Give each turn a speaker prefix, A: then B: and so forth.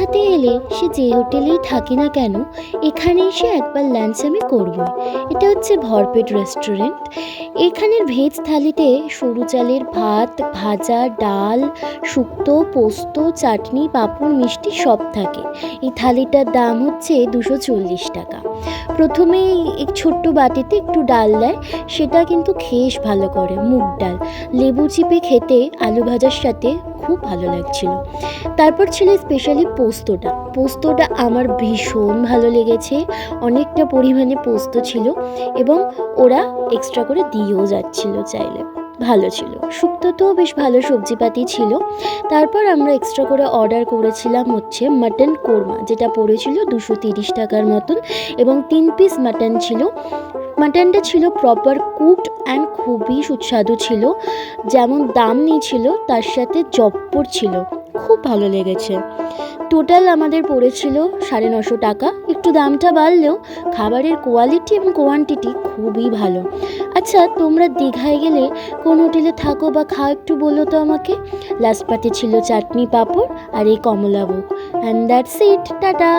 A: দীঘাতে এলে সে যে হোটেলেই থাকে না কেন এখানে এসে একবার লাঞ্চ আমি করবই। এটা হচ্ছে ভরপেট রেস্টুরেন্ট এখানের ভেজ থালিতে সরু চালের ভাত, ভাজা, ডাল, শুক্তো, পোস্ত, চাটনি, পাঁপড়, মিষ্টি সব থাকে। এই থালিটার দাম হচ্ছে দুশো চল্লিশ টাকা। প্রথমে এই ছোট্ট বাটিতে একটু ডাল দেয়, সেটা কিন্তু খেস ভালো করে। মুগ ডাল। লেবু চিপে খেতে আলু ভাজার সাথে খুব ভালো লাগছিল। তারপর ছিল স্পেশালি পোস্তটা। পোস্তটা আমার ভীষণ ভালো লেগেছে। অনেকটা পরিমাণে পোস্ত ছিল এবং ওরা এক্সট্রা করে দিয়েও যাচ্ছিল চাইলে। ভালো ছিল। শুক্তোতেও বেশ ভালো সবজিপাতি ছিল। তারপর আমরা এক্সট্রা করে অর্ডার করেছিলাম হচ্ছে মাটন কোরমা, যেটা পড়েছিল দুশো তিরিশ টাকার মতন এবং তিন পিস মাটন ছিল। মাটনটা ছিল প্রপার কুকড অ্যান্ড খুবই সুস্বাদু ছিল। যেমন দাম নিয়েছিল, তার সাথে জব্বর ছিল। খুব ভালো লেগেছে। টোটাল আমাদের পড়েছিল সাড়ে নশো টাকা। একটু দামটা বাড়লেও খাবারের কোয়ালিটি এবং কোয়ান্টিটি খুবই ভালো। আচ্ছা তোমরা দীঘায় গেলে কোন হোটেলে থাকো বা খাও একটু বলো তো আমাকে। লাস্ট পাতে ছিল চাটনি পাঁপড় আর এই Kamalabhog. And that's it tata!